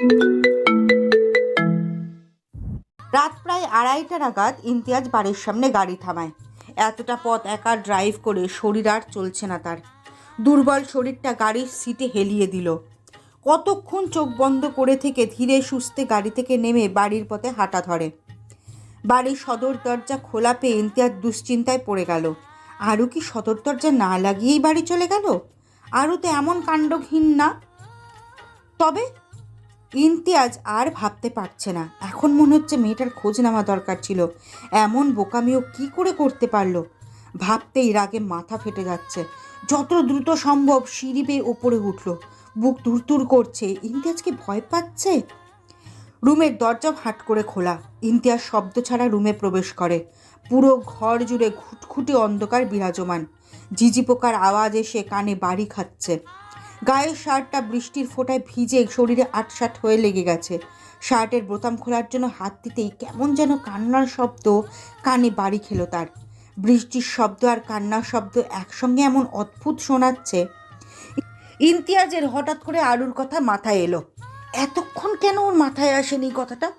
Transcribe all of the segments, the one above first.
রাত প্রায় আড়াইটা নাগাদ ইমতিয়াজ বাড়ির সামনে গাড়ি থামায়। এতটা পথ একা ড্রাইভ করে শরীর আর চলছে না তার। দুর্বল শরীরটা গাড়ির সিটে হেলিয়ে দিল। কতক্ষণ চোখ বন্ধ করে থেকে ধীরে সুস্থে গাড়ি থেকে নেমে বাড়ির পথে হাঁটা ধরে। বাড়ির সদর দরজা খোলা পেয়ে ইমতিয়াজ দুশ্চিন্তায় পড়ে গেল। আরও কি সদর দরজা না লাগিয়েই বাড়ি চলে গেল? আরও তো এমন কাণ্ডঘীন না। তবে ইমতিয়াজ আর ভাবতে পারছে না। এখন মনে হচ্ছে মেয়েটার খোঁজ নেওয়া দরকার ছিল। এমন বোকামিও কি করে করতে পারল? ভাবতেই রাগে মাথা ফেটে যাচ্ছে। যত দ্রুত সম্ভব সিঁড়ি বেয়ে ওপরে উঠল। বুক তুরতুর করছে। ইমতিয়াজকে ভয় পাচ্ছে? রুমের দরজা হাট করে খোলা। ইমতিয়াজ শব্দ ছাড়া রুমে প্রবেশ করে। পুরো ঘর জুড়ে ঘুটঘুটে অন্ধকার বিরাজমান। ঝিঝি পোকার আওয়াজ এসে কানে বাড়ি খাচ্ছে। গায়ের শার্টটা বৃষ্টির ফোঁটায় ভিজে শরীরে আটসাট হয়ে লেগে গেছে। শার্টের বোতাম খোলার জন্য হাত দিতেই কেমন যেন কান্নার শব্দ কানে বাড়ি খেলো তার। বৃষ্টির শব্দ আর কান্নার শব্দ একসঙ্গে এমন অদ্ভুত শোনাচ্ছে। ইমতিয়াজের হঠাৎ করে আলুর কথা মাথায় এলো। এতক্ষণ কেন ওর মাথায় আসেনি কথাটা?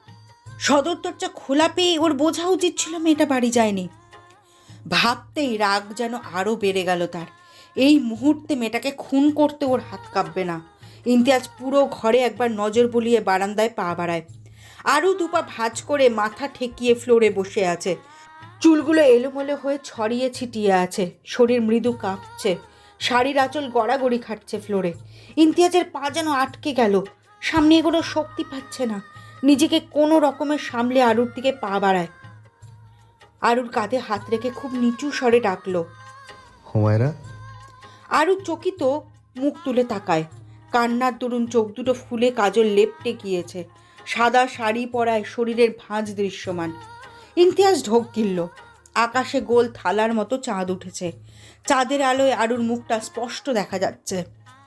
সদর দরজা খোলা পেয়ে ওর বোঝা উচিত ছিল মেয়েটা বাড়ি যায়নি। ভাবতেই রাগ যেন আরও বেড়ে গেল তার। এই মুহূর্তে মেয়েটাকে খুন করতে ওর হাত কাঁপবে না। ইমতিয়াজ পুরো ঘরে একবার নজর বুলিয়ে বারান্দায় পা বাড়ায়। আরও দুপা ভাঁজ করে মাথা ঠেকিয়ে ফ্লোরে বসে আছে। চুলগুলো এলোমেলো হয়ে ছড়িয়ে ছিটিয়ে আছে। শরীর মৃদু কাঁপছে। শাড়ির আঁচল গড়াগড়ি খাটছে ফ্লোরে। ইমতিয়াজের পা যেন আটকে গেল। সামনে এগোনো শক্তি পাচ্ছে না। নিজেকে কোনো রকমের সামলে আরুর দিকে পা বাড়ায়। আরুর কাঁধে হাত রেখে খুব নিচু স্বরে ডাকলো। হুমায়রা আরও চকিত মুখ তুলে তাকায়। কান্নার দরুন চোখ দুটো ফুলে কাজল লেপটে গিয়েছে। সাদা শাড়ি পরায় শরীরের ভাঁজ দৃশ্যমান। ইমতিয়াজ ঢোক গিলল। আকাশে গোল থালার মতো চাঁদ উঠেছে। চাঁদের আলোয় আরুর মুখটা স্পষ্ট দেখা যাচ্ছে।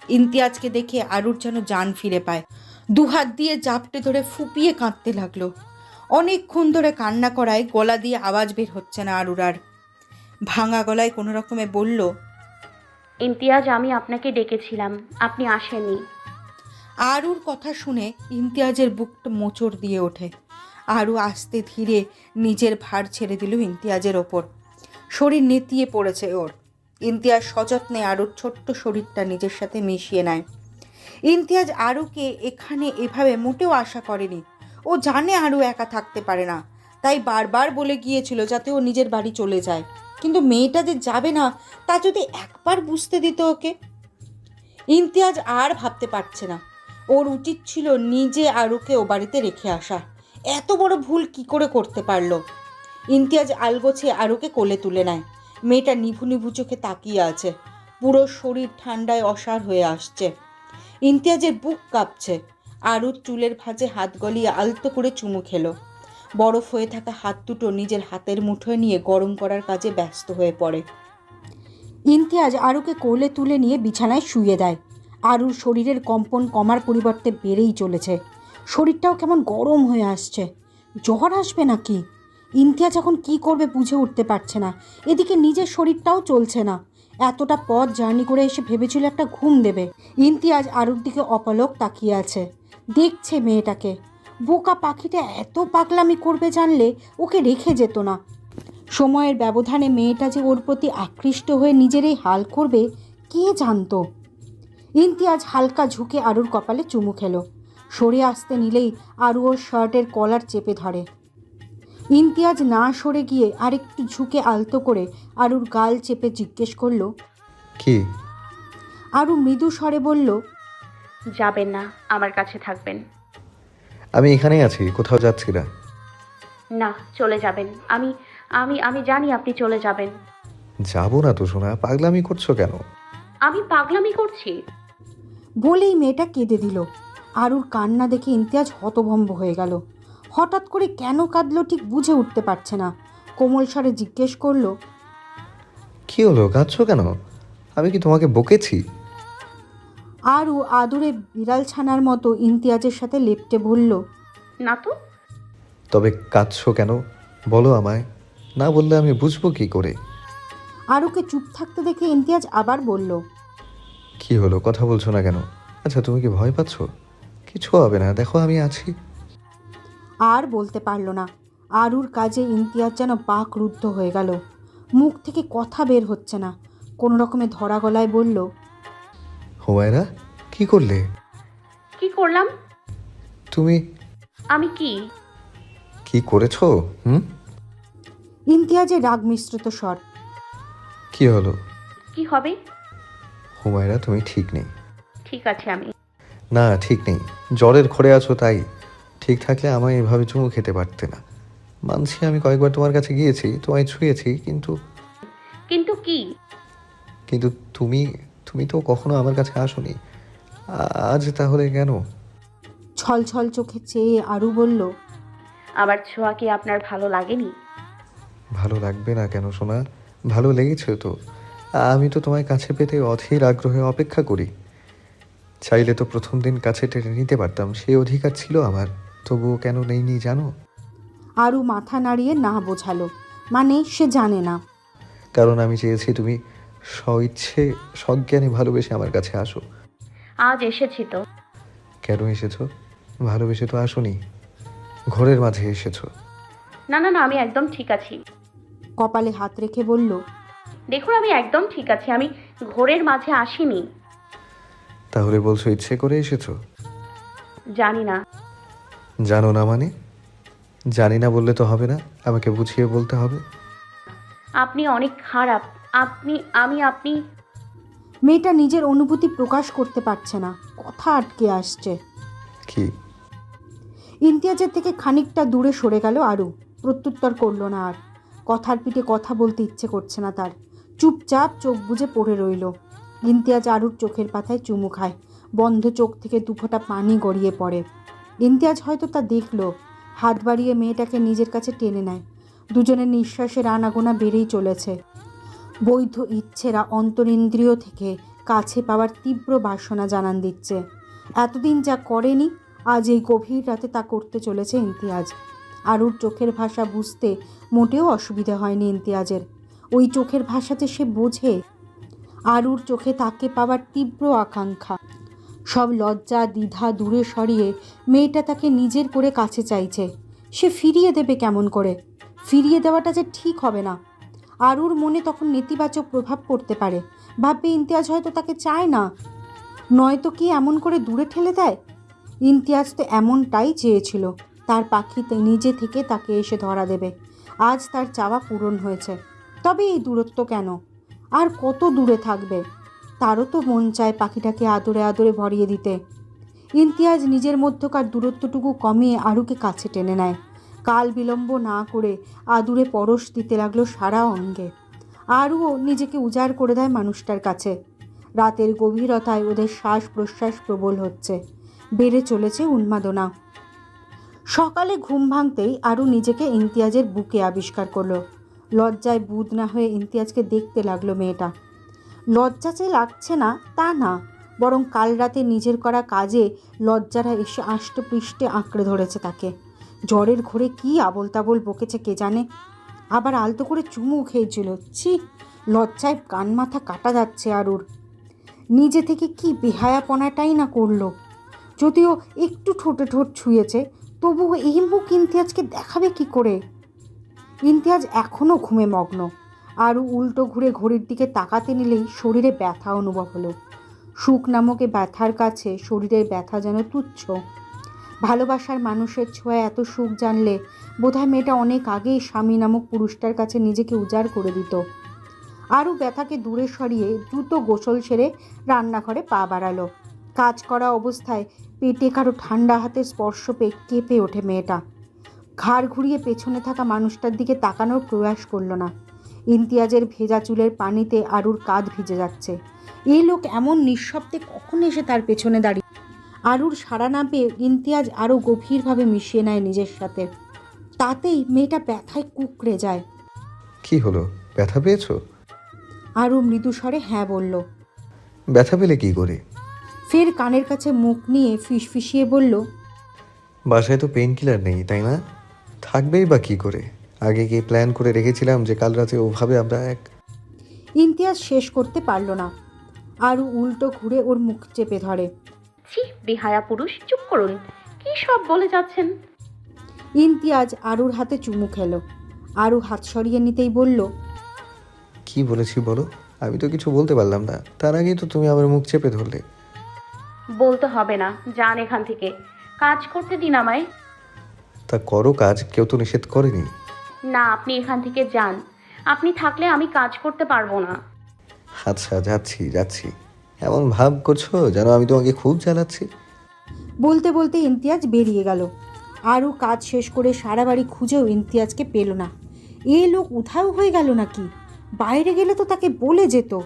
ইমতিয়াজকে দেখে আরুর যেন জান ফিরে পায়। দুহাত দিয়ে জাপটে ধরে ফুপিয়ে কাঁদতে লাগল। অনেকক্ষণ ধরে কান্না করায় গলা দিয়ে আওয়াজ বের হচ্ছে না আরুর আর। ভাঙা গলায় কোনো রকমে বলল ইমতিয়াজ, আমি আপনাকে ডেকেছিলাম। আপনি আসেননি। আরুর কথা শুনে ইমতিয়াজের বুকটা মোচড় দিয়ে ওঠে। আরু আস্তে ধীরে নিজের ভার ছেড়ে দিল ইমতিয়াজের ওপর। শরীর নেতিয়ে পড়েছে ওর। ইমতিয়াজ সযত্নে আরুর ছোট্ট শরীরটা নিজের সাথে মিশিয়ে নেয়। ইমতিয়াজ আরুকে এখানে এভাবে মোটেও আশা করেনি। ও জানে আরু একা থাকতে পারে না। তাই বারবার বলে গিয়েছিল যাতে ও নিজের বাড়ি চলে যায়। কিন্তু মেয়েটা যে যাবে না, তা যদি একবার বুঝতে দিত ওকে। ইমতিয়াজ আর ভাবতে পারছে না। ওর উচিত ছিল নিজে আরুকে ও বাড়িতে রেখে আসা। এত বড় ভুল কি করে করতে পারল? ইমতিয়াজ আলগোছে আরুকে কোলে তুলে নেয়। মেয়েটা নিভু নিভু চোখে তাকিয়ে আছে। পুরো শরীর ঠান্ডায় অসার হয়ে আসছে। ইমতিয়াজের বুক কাঁপছে। আরুর চুলের ভাঁজে হাত গলিয়ে আলতো করে চুমু খেলো। বরফ হয়ে থাকা হাত দুটো নিজের হাতের মুঠোয় নিয়ে গরম করার কাজে ব্যস্ত হয়ে পড়ে। ইমতিয়াজ আরুকে কোলে তুলে নিয়ে বিছানায় শুয়ে দেয়। আরুর শরীরের কম্পন কমার পরিবর্তে বেড়েই চলেছে। শরীরটাও কেমন গরম হয়ে আসছে। জ্বর আসবে নাকি? ইমতিয়াজ এখন কি করবে বুঝে উঠতে পারছে না। এদিকে নিজের শরীরটাও চলছে না। এতটা পথ জার্নি করে এসে ভেবেছিল একটা ঘুম দেবে। ইমতিয়াজ আরুর দিকে অপলক তাকিয়ে আছে। দেখছে মেয়েটাকে। বোকা পাখিটা এত পাগলামি করবে জানলে ওকে রেখে যেত না। সময়ের ব্যবধানে মেয়েটা যে ওর প্রতি আকৃষ্ট হয়ে নিজের এই হাল করবে কে জানতো? ইমতিয়াজ হালকা ঝুঁকে আরুর কপালে চুমু খেলো। সরে আসতে নিলেই আরু ওর শার্টের কলার চেপে ধরে। ইমতিয়াজ না সরে গিয়ে আরেকটু ঝুঁকে আলতো করে আরুর গাল চেপে জিজ্ঞেস করল কি? আরু মৃদু স্বরে বলল যাবেন না আমার কাছে থাকবেন। আমি এখানেই আছি কোথাও যাচ্ছি না। না চলে যাবেন। আমি আমি আমি জানি আপনি চলে যাবেন। যাব না তো শোনা পাগলামি করছ কেন? আমি পাগলামি করছি। বলেই মেয়েটা কেঁদে দিল। আরুর কান্না দেখে ইমতিয়াজ হতভম্ব হয়ে গেল। হঠাৎ করে কেন কাঁদলো ঠিক বুঝে উঠতে পারছে না। কোমল স্বরে জিজ্ঞেস করল কি হলো কাঁদছো কেন? আমি কি তোমাকে বকেছি? আরু আদুরে বিড়াল ছানার মতো ইমতিয়াজের সাথে লেপটে বলল না তো তবে কাঁদছো কেন? বলো আমায়। না বললে আমি বুঝব কি করে? আরুকে চুপ থাকতে দেখে ইমতিয়াজ আবার বলল কি হলো? কথা বলছো না কেন? আচ্ছা তুমি কি ভয় পাচ্ছ? কিছু হবে না দেখো আমি আছি। আর বলতে পারল না। আরুর কাজে ইমতিয়াজ যেন পাক রুদ্ধ হয়ে গেল। মুখ থেকে কথা বের হচ্ছে না। কোনো রকমে ধরা গলায় বলল হুমায়রা কি করলে? কি করলাম? তুমি? আমি কি? কি করেছ? হুম? ইমতিয়াজের রাগ মিশ্রিত স্বর। কি হলো? কি হবে? হুমায়রা তুমি ঠিক নেই। ঠিক আছে আমি। না ঠিক নেই। জ্বরের ঘরে আছো তাই। ঠিক থাকলে আমায় এভাবে চুমু খেতে পারতে না। মানছি আমি কয়েকবার তোমার কাছে গিয়েছি তোমায় ছুঁয়েছি কিন্তু কিন্তু কি? কিন্তু তুমি তুমি তো কখনো আমার কাছে আসোনি। আজ তাহলে কেন? ছল ছল চোখে চেয়ে আরু বলল আবার ছোঁয়া কি আপনার ভালো লাগেনি? ভালো লাগবে না কেন শোনা ভালো লেগেছে তো। আমি তো তোমায় কাছে পেতে অধীর আগ্রহে অপেক্ষা করি। চাইলে তো প্রথম দিন কাছে টেনে নিতে পারতাম সেই অধিকার ছিল আমার। তবুও কেন নেইনি জানো? আরু মাথা নাড়িয়ে না বোঝালো। মানে সে জানে না। কারণ আমি চেয়েছি তুমি স্বইচ্ছে সজ্ঞানে ভালোবেসে আমার কাছে আসো। আজ এসেছি তো। কেন এসেছ? ভালোবেসে তো আসোনি। ঘরের মাঝে এসেছ। না না না আমি একদম ঠিক আছি। কপালে হাত রেখে বলল দেখুন আমি একদম ঠিক আছি আমি ঘোরের মাঝে আসিনি। তাহলে বলছো ইচ্ছে করে এসেছ? জানি না। জানো না মানে? জানি না বললে তো হবে না আমাকে বুঝিয়ে বলতে হবে। আপনি অনেক খারাপ। আপনি আমি আপনি। মেয়েটা নিজের অনুভূতি প্রকাশ করতে পারছে না। কথা আটকে আসছে। কি? ইমতিয়াজের থেকে খানিকটা দূরে সরে গেল আরু। প্রত্যুত্তর করল না আর। কথার পিঠে কথা বলতে ইচ্ছে করছে না তার। চুপচাপ চোখ বুজে পড়ে রইল। ইমতিয়াজ আরুর চোখের পাতায় চুমু খায়। বন্ধ চোখ থেকে দুফোঁটা পানি গড়িয়ে পড়ে। ইমতিয়াজ হয়তো তা দেখল। হাত বাড়িয়ে মেয়েটাকে নিজের কাছে টেনে নেয়। দুজনের নিঃশ্বাসের আনাগোনা বেড়েই চলেছে। বৈধ ইচ্ছেরা অন্তরিন্দ্রিয় থেকে কাছে পাওয়ার তীব্র বাসনা জানান দিচ্ছে। এতদিন যা করেনি, আজ এই গভীর রাতে তা করতে চলেছে ইমতিয়াজ। আরুর চোখের ভাষা বুঝতে মোটেও অসুবিধা হয়নি ইমতিয়াজের। ওই চোখের ভাষাতে সে বোঝে, আরুর চোখে তাকে পাওয়ার তীব্র আকাঙ্ক্ষা। সব লজ্জা, দ্বিধা দূরে সরিয়ে মেয়েটা তাকে নিজের করে কাছে চাইছে। সে ফিরিয়ে দেবে কেমন করে? ফিরিয়ে দেওয়াটা যে ঠিক হবে না। আরুর মনে তখন নেতিবাচক প্রভাব পড়তে পারে। ভাববে, ইমতিয়াজ হয়তো তাকে চায় না। নয়তো কি এমন করে দূরে ঠেলে দেয়? ইমতিয়াজ তো এমনটাই চেয়েছিল। তার পাখিতে নিজে থেকে তাকে এসে ধরা দেবে। আজ তার চাওয়া পূরণ হয়েছে। তবে এই দূরত্ব কেন? আর কত দূরে থাকবে? তারও তো মন চায় পাখিটাকে আদরে আদরে ভরিয়ে দিতে। ইমতিয়াজ নিজের মধ্যকার দূরত্বটুকু কমিয়ে আরুকে কাছে টেনে নেয়। কাল বিলম্ব না করে আদুরে পরশ দিতে লাগল সারা অঙ্গে। আরও নিজেকে উজাড় করে দেয় মানুষটার কাছে। রাতের গভীরতায় ওদের শ্বাস প্রশ্বাস প্রবল হচ্ছে। বেড়ে চলেছে উন্মাদনা। সকালে ঘুম ভাঙতেই আরও নিজেকে ইমতিয়াজের বুকে আবিষ্কার করল। লজ্জায় বুধ না হয়ে ইমতিয়াজকে দেখতে লাগল মেয়েটা। লজ্জা যে লাগছে না, তা না, বরং কাল রাতে নিজের করা কাজে লজ্জারা এসে আষ্টপৃষ্টে আঁকড়ে ধরেছে তাকে। জ্বরের ঘোরে কি আবল তাবল বকেছে কে জানে? আবার আলতো করে চুমু খেয়েছিল। ছি, লজ্জায় কান মাথা কাটা যাচ্ছে আরুর। নিজে থেকে কি বেহায়াপনাটাই না করল? যদিও একটু ঠোঁটে ঠোঁট ছুঁয়েছে, তবুও এই মুখ ইমতিয়াজকে দেখাবে কি করে? ইমতিয়াজ এখনও ঘুমে মগ্ন। আরও উল্টো ঘুরে ঘড়ির দিকে তাকাতে নিলেই শরীরে ব্যথা অনুভব হলো। সুখ নামক ব্যথার কাছে শরীরের ব্যথা যেন তুচ্ছ। ভালোবাসার মানুষের ছোঁয়া এত সুখ জানলে বোধহয় মেয়েটা অনেক আগেই স্বামী নামক পুরুষটার কাছে নিজেকে উজাড় করে দিত। আরও ব্যথাকে দূরে সরিয়ে দ্রুত গোসল সেরে রান্নাঘরে পা বাড়ালো। কাজ করা অবস্থায় পেটে কারও ঠান্ডা হাতের স্পর্শ পেয়ে কেঁপে ওঠে মেয়েটা। ঘাড় ঘুরিয়ে পেছনে থাকা মানুষটার দিকে তাকানোর প্রয়াস করল না। ইমতিয়াজের ভেজা চুলের পানিতে আরুর কাঁধ ভিজে যাচ্ছে। এই লোক এমন নিঃশব্দে কখন এসে তার পেছনে দাঁড়িয়ে আরুর সাড়া না পেয়ে ইমতিয়াজ আরও গভীরভাবে মিশিয়ে নেয় নিজের সাথে। তাতেই মেয়েটা ব্যথায় কুকড়ে যায়। কি হলো? ব্যথা পেয়েছ? আরও মৃদুস্বরে হ্যাঁ বলল। ব্যথা পেলে কি করে? ফের কানের কাছে মুখ নিয়ে ফিসফিসিয়ে বলল বাসায় তো পেন কিলার নেই তাই না? থাকবেই বা কী করে? আগে কি প্ল্যান করে রেখেছিলাম যে কাল রাতে ওভাবে আমরা এক ইমতিয়াজ শেষ করতে পারল না। আরও উল্টো ঘুরে ওর মুখ চেপে ধরে। ছি বেহায়া পুরুষ চুপ করুন। কি সব বলে যাচ্ছেন? ইমতিয়াজ আরুর হাতে চুমু খেলো। আরু হাত সরিয়ে নিতেই বলল কি বলেছি বলো? আমি তো কিছু বলতে পারলাম না। তার আগেই তো তুমি আমার মুখ চেপে ধরলে। বলতে হবে না যান এখান থেকে। কাজ করতে দিন আমায়। তা করো কাজ কেউ তো নিষেধ করেনি। না আপনি এখান থেকে যান। আপনি থাকলে আমি কাজ করতে পারব না। আচ্ছা যাচ্ছি যাচ্ছি। এমন ভাব করছ যেন আমি তোমাকে খুব জ্বালাচ্ছি বলতে বলতে ইমতিয়াজ বেরিয়ে গেল। আরও কাজ শেষ করে সারা বাড়ি খুঁজেও ইমতিয়াজকে পেল না। এ লোক উধাও হয়ে গেল নাকি? বাইরে গেলে তো তাকে বলে যেত।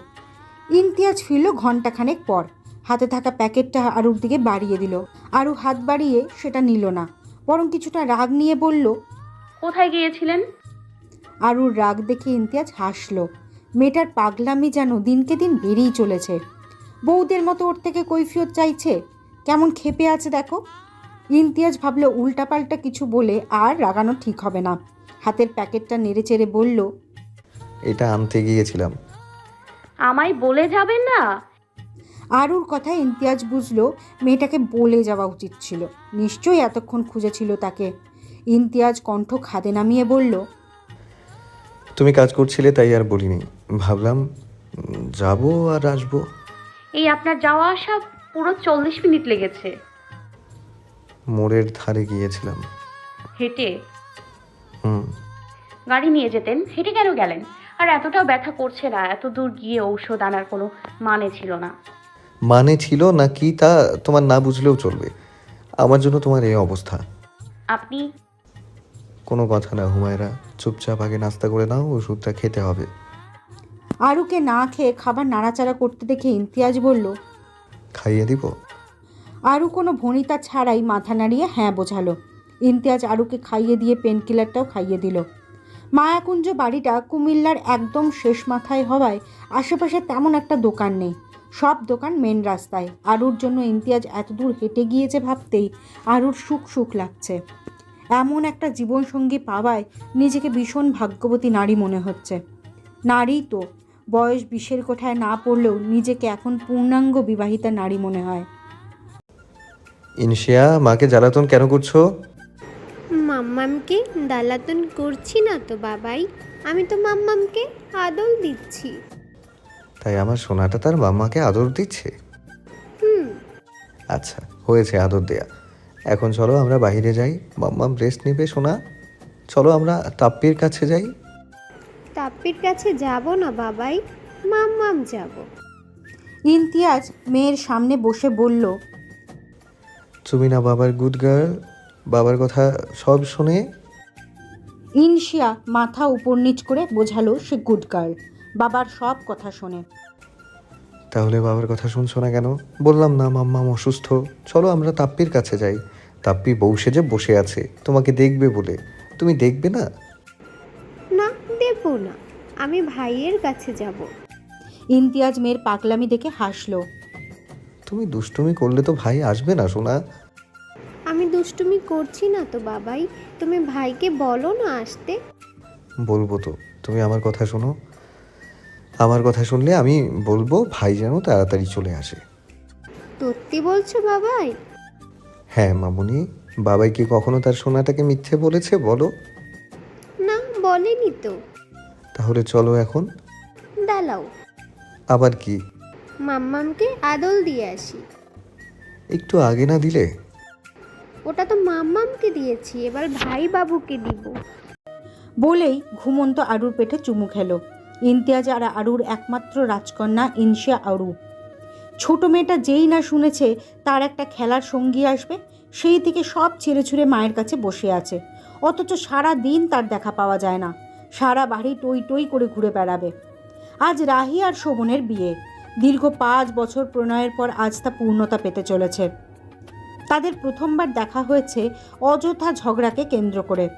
ইমতিয়াজ ফিরল ঘন্টাখানেক পর। হাতে থাকা প্যাকেটটা আরুর দিকে বাড়িয়ে দিল। আরু হাত বাড়িয়ে সেটা নিল না। বরং কিছুটা রাগ নিয়ে বলল কোথায় গিয়েছিলেন? আরুর রাগ দেখে ইমতিয়াজ হাসলো। মেয়েটার পাগলামি যেন দিনকে দিন বেড়েই চলেছে। বউদের মতো ওর থেকে কৈফিয়ত চাইছে। কেমন ক্ষেপে আছে দেখো। ইমতিয়াজ ভাবলো উল্টাপাল্টা কিছু বলে আর রাগানো ঠিক হবে না। হাতের প্যাকেটটা নেড়ে চেড়ে বলল এটা আনতে গিয়েছিলাম। আমায় বলে যাবেন না? আরুর কথা ইমতিয়াজ বুঝলো মেয়েটাকে বলে যাওয়া উচিত ছিল। নিশ্চয়ই এতক্ষণ খুঁজেছিল তাকে। ইমতিয়াজ কণ্ঠ খাদে নামিয়ে বলল তুমি কাজ করছিলে তাই আর বলিনি। ভাবলাম যাব আর আসব। এই আপনার যাওয়া আসা পুরো চল্লিশ মিনিট লেগেছে। মোড়ের ধারে গিয়েছিলাম। হেঁটে? হুম। গাড়ি নিয়ে যেতেন হেঁটে কেন গেলেন? আর এতটাও ব্যথা করছে না এত দূর গিয়ে ঔষধ আনার কোনো মানে ছিল না। মানে ছিল না কি তা তোমার না বুঝলেও চলবে। আমার জন্য তোমার এই অবস্থা। আপনি? কোনো কথা না হুমায়রা। চুপচাপ আগে নাস্তা করে নাও ওষুধটা খেতে হবে। আরুকে না খেয়ে খাবার নাড়াচাড়া করতে দেখে ইমতিয়াজ বলল খাইয়ে দিব? আরু কোনো ভনিতা ছাড়াই মাথা নাড়িয়ে হ্যাঁ বোঝালো। ইমতিয়াজ আরুকে খাইয়ে দিয়ে পেনকিলারটাও খাইয়ে দিল। মায়াকুঞ্জ বাড়িটা কুমিল্লার একদম শেষ মাথায় হওয়ায় আশেপাশে তেমন একটা দোকান নেই। সব দোকান মেন রাস্তায়। আরুর জন্য ইমতিয়াজ এতদূর হেঁটে গিয়েছে ভাবতেই আরুর সুখ সুখ লাগছে। এমন একটা জীবনসঙ্গী পাওয়ায় নিজেকে ভীষণ ভাগ্যবতী নারী মনে হচ্ছে। নারী তো বয়স বিশের কোঠায় না পড়লেও নিজেকে এখন পূর্ণাঙ্গ বিবাহিতা নারী মনে হয়। ইনশিয়া মাকে জ্বালাতন কেন করছ? মাম্মামকে দালাতন করছি না তো বাবাই। আমি তো মাম্মামকে আদল দিচ্ছি। তাই আমার সোনাটা তার মাম্মাকে আদর দিচ্ছে? হুম। আচ্ছা হয়েছে আদর দেয়া। এখন চলো আমরা বাইরে যাই। মাম্মাম রেস্ট নেবে সোনা। চলো আমরা তাপ্পির কাছে যাই। তাপ্পির কাছে যাব না বাবাই। মাম্মাম যাব। ইমতিয়াজ মেয়ের সামনে বসে বলল তুমি না বাবার গুড গার্ল বাবার কথা সব শুনে? ইনশিয়া মাথা উপর নিচ করে বোঝালো সে গুড গার্ল বাবার সব কথা শোনে। তাহলে বাবার কথা শুনছো না কেন? বললাম না মাম্মাম অসুস্থ। চলো আমরা তাপ্পির কাছে যাই। তাপ্পি বউ সেজে বসে আছে। তোমাকে দেখবে বলে। তুমি দেখবে না না? দেব না আমি ভাইয়ের কাছে যাব। ইমতিয়াজ মেয়ের পাগলামি দেখে হাসলো। তুমি দুষ্টুমি করলে তো ভাই আসবে না সোনা। আমি দুষ্টুমি করছি না তো বাবাই তুমি ভাইকে বলো না আসতে। বলব তো তুমি আমার কথা শোনো। আমার কথা শুনলে আমি বলব ভাই যেন তাড়াতাড়ি চলে আসে। সত্যি বলছো বাবাই? হ্যাঁ মামুনি বাবাই কি কখনো তার সোনাটাকে মিথ্যে বলেছে বলো। না বলেনি তো। তাহলে চলো এখন। দালাও আবার কি? মাম্মামকে আদল দিয়ে আসি। একটু আগে না দিলে? ওটা তো মাম্মামকে দিয়েছি এবার ভাই বাবুকে দিব। বলেই ঘুমন্ত আরুর পেটে চুমু খেলো। ইমতিয়াজ আর আরুর একমাত্র রাজকন্যা ইনশিয়া আরু। ছোট মেয়েটা যেই না শুনেছে তার একটা খেলার সঙ্গী আসবে সেই থেকে সব ছেড়ে ছুঁড়ে মায়ের কাছে বসে আছে। অথচ সারা দিন তার দেখা পাওয়া যায় না। সারা বাড়ি টই টই করে ঘুরে বেড়াবে। আজ রাহি আর শোভনের বিয়ে। দীর্ঘ পাঁচ বছর প্রণয়ের পর আজ তা পূর্ণতা পেতে চলেছে। তাদের প্রথমবার দেখা হয়েছে অযথা ঝগড়াকে কেন্দ্র করে।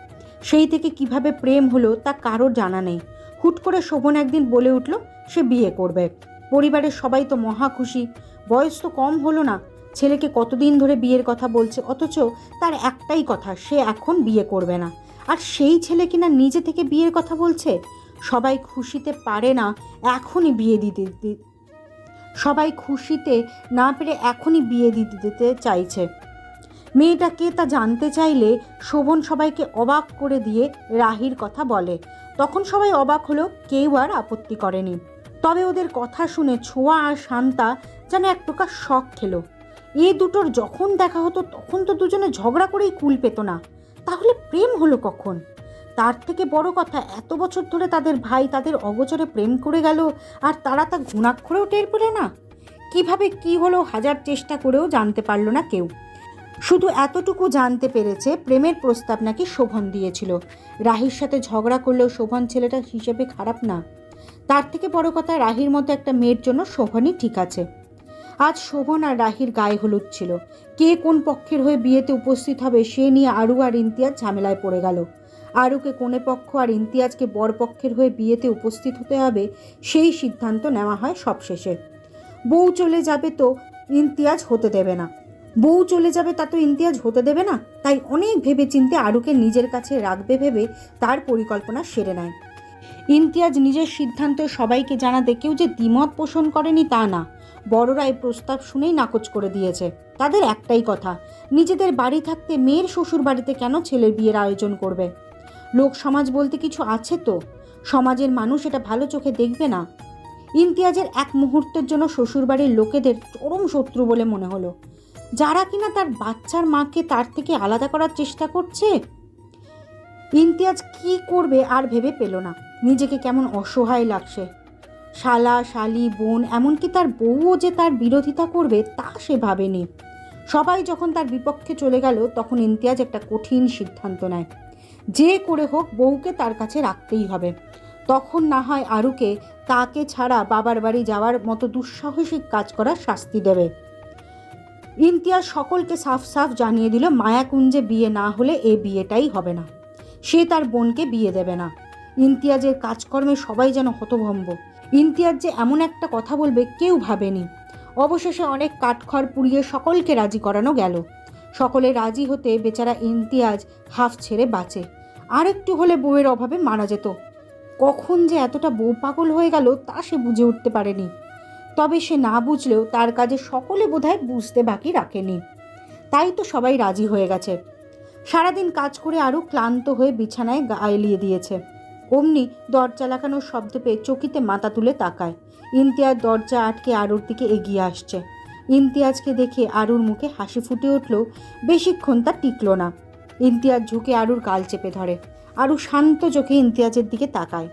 সেই থেকে কীভাবে প্রেম হলো তা কারোর জানা নেই। হুট করে শোভন একদিন বলে উঠল, সে বিয়ে করবে। পরিবারের সবাই তো মহা খুশি। বয়স তো কম হলো না। ছেলেকে কতদিন ধরে বিয়ের কথা বলছে? অথচ তার একটাই কথা, সে এখন বিয়ে করবে না। আর সেই ছেলে কিনা নিজে থেকে বিয়ের কথা বলছে? সবাই খুশিতে পারে না, এখনই বিয়ে দিতে সবাই খুশিতে না পেরে এখনই বিয়ে দিতে দিতে চাইছে। মেয়েটা কে তা জানতে চাইলে শোভন সবাইকে অবাক করে দিয়ে রাহির কথা বলে। তখন সবাই অবাক হলো, কেউ আর আপত্তি করেনি। তবে ওদের কথা শুনে ছোঁয়া আর শান্তা যেন এক প্রকার শখ খেলো। এই দুটোর যখন দেখা হতো, তখন তো দুজনে ঝগড়া করেই কুল পেত না। তাহলে প্রেম হলো কখন? তার থেকে বড় কথা, এত বছর ধরে তাদের ভাই তাদের অগোচরে প্রেম করে গেল আর তারা তা ঘুণাক্ষরেও টের পেলে না? কীভাবে কি হলো হাজার চেষ্টা করেও জানতে পারল না কেউ। শুধু এতটুকু জানতে পেরেছে প্রেমের প্রস্তাব নাকি শোভন দিয়েছিল। রাহির সাথে ঝগড়া করলেও শোভন ছেলেটা হিসেবে খারাপ না। তার থেকে বড় কথা, রাহির মতো একটা মেয়ের জন্য শোভনই ঠিক আছে। আজ শোভন আর রাহির গায়ে হলুদ ছিল। কে কোন পক্ষের হয়ে বিয়েতে উপস্থিত হবে সে নিয়ে আরু আর ইমতিয়াজ ঝামেলায় পড়ে গেল। আরুকে কোনে পক্ষ আর ইমতিয়াজকে বর পক্ষের হয়ে বিয়েতে উপস্থিত হতে হবে সেই সিদ্ধান্ত নেওয়া হয় সবশেষে। বউ চলে যাবে তো ইমতিয়াজ হতে দেবে না। বউ চলে যাবে তা তো ইমতিয়াজ হতে দেবে না। তাই অনেক ভেবে চিনতে আরুকে নিজের কাছে রাখবে ভেবে তার পরিকল্পনা সেরে নেয়। ইমতিয়াজ নিজের সিদ্ধান্ত সবাইকে জানাতে কেউ যে দ্বিমত পোষণ করেনি তা না। বড়রা এই প্রস্তাব শুনেই নাকচ করে দিয়েছে। তাদের একটাই কথা, নিজেদের বাড়ি থাকতে মেয়ের শ্বশুর বাড়িতে কেন ছেলের বিয়ের আয়োজন করবে? লোক সমাজ বলতে কিছু আছে তো? সমাজের মানুষ এটা ভালো চোখে দেখবে না? ইমতিয়াজের এক মুহূর্তের জন্য শ্বশুরবাড়ির লোকেদের চরম শত্রু বলে মনে হলো। যারা কিনা তার বাচ্চার মাকে তার থেকে আলাদা করার চেষ্টা করছে? ইমতিয়াজ কি করবে আর ভেবে পেল না। নিজেকে কেমন অসহায় লাগছে। শালা, শালি, বোন, এমনকি তার বউও যে তার বিরোধিতা করবে তা সে ভাবেনি। সবাই যখন তার বিপক্ষে চলে গেল, তখন ইমতিয়াজ একটা কঠিন সিদ্ধান্ত নেয়। যে করে হোক, বউকে তার কাছে রাখতেই হবে। তখন না হয় আরুকে তাকে ছাড়া বাবার বাড়ি যাওয়ার মতো দুঃসাহসিক কাজ করার শাস্তি দেবে। ইমতিয়াজ সকলকে সাফ সাফ জানিয়ে দিল, মায়াকুঞ্জে বিয়ে না হলে এ বিয়েটাই হবে না। সে তার বোনকে বিয়ে দেবে না। ইমতিয়াজের কাজকর্মে সবাই যেন হতভম্ব। ইমতিয়াজ যে এমন একটা কথা বলবে কেউ ভাবেনি। অবশেষে অনেক কাঠখড় পুড়িয়ে সকলকে রাজি করানো গেল। সকলে রাজি হতে বেচারা ইমতিয়াজ হাফ ছেড়ে বাঁচে। আর একটু হলে বউয়ের অভাবে মারা যেত। কখন যে এতটা বউ পাগল হয়ে গেল তা সে বুঝে উঠতে পারেনি। তবে সে না বুঝলেও তার কাজে সকলে বোধহয় বুঝতে বাকি রাখেনি। তাই তো সবাই রাজি হয়ে গেছে। সারাদিন কাজ করে আরও ক্লান্ত হয়ে বিছানায় গায়েলিয়ে দিয়েছে। অমনি দরজা লাগানোর শব্দ পেয়ে চকিতে মাথা তুলে তাকায়। ইমতিয়াজ দরজা আটকে আরুর দিকে এগিয়ে আসছে। ইমতিয়াজকে দেখে আরুর মুখে হাসি ফুটে উঠল, বেশিক্ষণ তা টিকল না। ইমতিয়াজ ঝুঁকে আরুর গাল চেপে ধরে। আরু শান্ত চোখে ইমতিয়াজের দিকে তাকায়।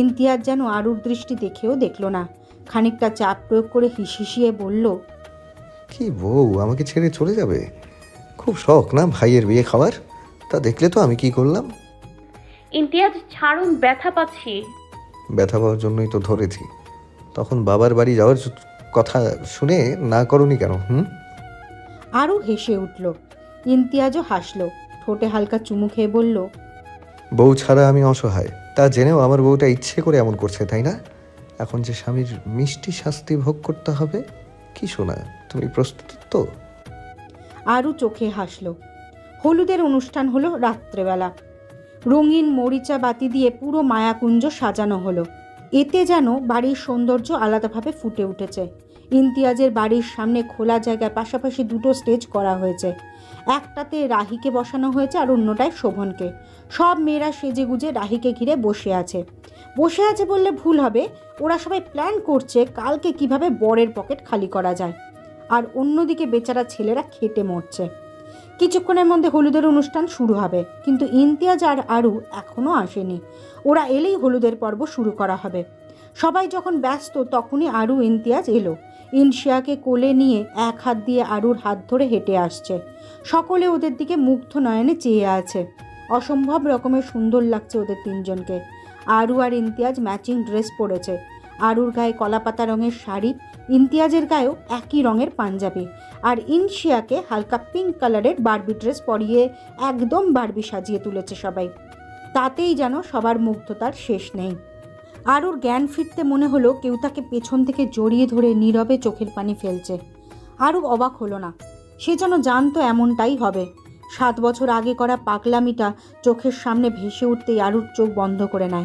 ইমতিয়াজ যেন আরুর দৃষ্টি দেখেও দেখল না। খানিকটা চাপ প্রয়োগ করে হিসিয়ে বলল, কি বউ, আমাকে ছেড়ে চলে যাবে? খুব শখ না ভাইয়ের বিয়ে খাবার তা দেখলে তো আমি কি করলাম? ইমতিয়াজ ছাড়ুন ব্যথা পাচ্ছি। ব্যথা পাওয়ার জন্যই তো ধরেছি। তখন বাবার বাড়ি যাওয়ার কথা শুনে না করনি কেন হুম? আরও হেসে উঠল। ইমতিয়াজও হাসল ঠোঁটে হালকা চুমু খেয়ে বলল বউ ছাড়া আমি অসহায়। তা জেনেও আমার বউটা ইচ্ছে করে এমন করছে তাই না? এখন যে স্বামীর মিষ্টি শাস্তি ভোগ করতে হবে কি শোনা তুমি প্রস্তুত তো? আরও চোখে হাসলো। হলুদের অনুষ্ঠান হলো রাত্রেবেলা। রঙিন মরিচা বাতি দিয়ে পুরো মায়াকুঞ্জ সাজানো হলো। এতে যেন বাড়ির সৌন্দর্য আলাদাভাবে ফুটে উঠেছে। ইমতিয়াজের বাড়ির সামনে খোলা জায়গায় পাশাপাশি দুটো স্টেজ করা হয়েছে। একটাতে রাহিকে বসানো হয়েছে আর অন্যটায় শোভনকে। সব মেয়েরা সেজেগুজে রাহিকে ঘিরে বসে আছে। বসে আছে বললে ভুল হবে। ওরা সবাই প্ল্যান করছে কালকে কীভাবে বরের পকেট খালি করা যায়। আর অন্যদিকে বেচারা ছেলেরা খেটে মরছে। কিছুক্ষণের মধ্যে হলুদের অনুষ্ঠান শুরু হবে, কিন্তু ইমতিয়াজ আর আরু এখনও আসেনি। ওরা এলেই হলুদের পর্ব শুরু করা হবে। সবাই যখন ব্যস্ত, তখনই আরু ইমতিয়াজ এলো। ইনশিয়াকে কোলে নিয়ে এক হাত দিয়ে আরুর হাত ধরে হেঁটে আসছে। সকলে ওদের দিকে মুগ্ধ নয়নে চেয়ে আছে। অসম্ভব রকমের সুন্দর লাগছে ওদের তিনজনকে। আরু আর ইমতিয়াজ ম্যাচিং ড্রেস পরেছে। আরুর গায়ে কলাপাতা রঙের শাড়ি ইমতিয়াজের গায়েও একই রঙের পাঞ্জাবি। আর ইনশিয়াকে হালকা পিঙ্ক কালারের বারবি ড্রেস পরিয়ে একদম বারবি সাজিয়ে তুলেছে সবাই। তাতেই যেন সবার মুগ্ধতার শেষ নেই। আরুর জ্ঞান ফিরতে মনে হলো কেউ তাকে পেছন থেকে জড়িয়ে ধরে নীরবে চোখের পানি ফেলছে। আরু অবাক হলো না। সে যেন জানতো এমনটাই হবে। সাত বছর আগে করা পাগলামিটা চোখের সামনে ভেসে উঠতেই আরুর চোখ বন্ধ করে নেয়।